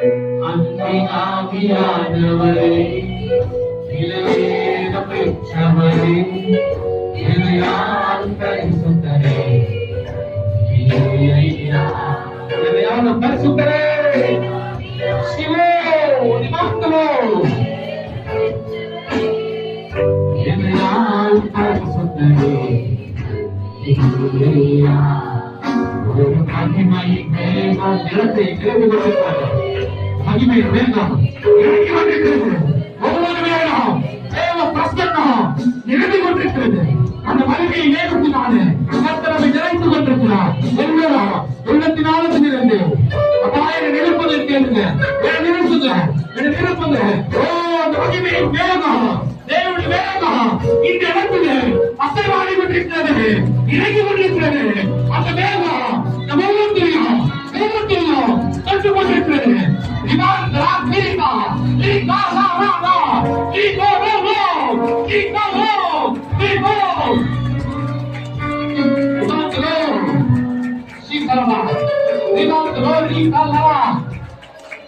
அன்பின் ஆவியானவரே இளையேற பெற்றவரே இளையான் பரிசுத்தரே. இளையான பரிசுத்தரே. சிவோ நிமாத்தமோ இளையான் பரிசுத்தரே. ஒரு மகிமை மேகம் நிலத்தை கேள்வி கொண்டிருக்கிறது மகிமை மேகம் இறங்கி கொண்டிருக்கிறது ஒவ்வொரு வேகம் தேவ பிரசன்னம் நிரம்பி கொண்டிருக்கிறது. அந்த மகிமையை மேகத்தினாலே கர்த்தரவை நிறைத்து கொண்டிருக்கிறார். எல்லாரும் உள்ளத்தினால நிரம்பி அப்பா என்னை கேளுங்க. என்னை நிரப்புங்க. என்னை நிரப்புங்க. ஓ அந்த மகிமையை மேகம் தேவனுடைய வேகம் இந்த இடத்துல அசைவாடி கொண்டிருக்கிறது. இறங்கி கொண்டிருக்கிறது. அந்த வேகம் நம்ம ஒவ்வொருத்தரையும் ஒவ்வொருத்தரையும் கற்று கொண்டிருக்கிறது. viva! Viva la mano! Viva la mano! Viva la Viva!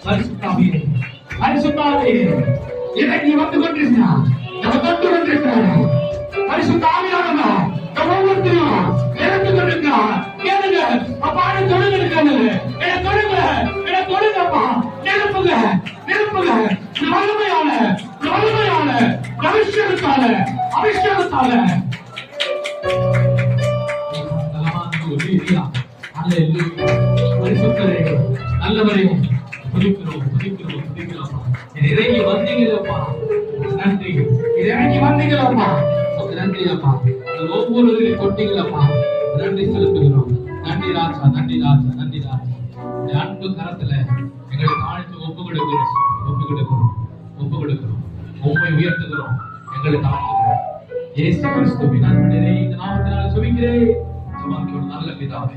పరిశుద్ధ పరిశుద్ధ ఇదే ఈ వంతు కొట్టేసిన அபிஷேகத்தால அபிஷேகத்தால பரிசுத்தரே துதிக்கிறோம் துதிக்கிறோம் துதிக்கிறோம் இறங்கி வந்தீங்களப்பா. நன்றி இறங்கி வந்தீங்களப்பா நன்றி அப்பா ஒவ்வொரு கொட்டீங்களப்பா நன்றி செலுத்துகிறோம் நன்றி. ராஜா நன்றி ராஜா நன்றி ராஜா இந்த அன்பு கரத்துல ஒப்பு கொடுக்கிறோம் ஒப்பு கொடுக்கிறோம் ஒப்பு கொடுக்கிறோம் உண்மை உயர்த்துகிறோம் వెళ్తాము యేసుక్రీస్తు వినాన్ని నేను ఈ దినాలు దినాలు సువిగ్రే సుమంకి ఉన్న నల్ల పితావే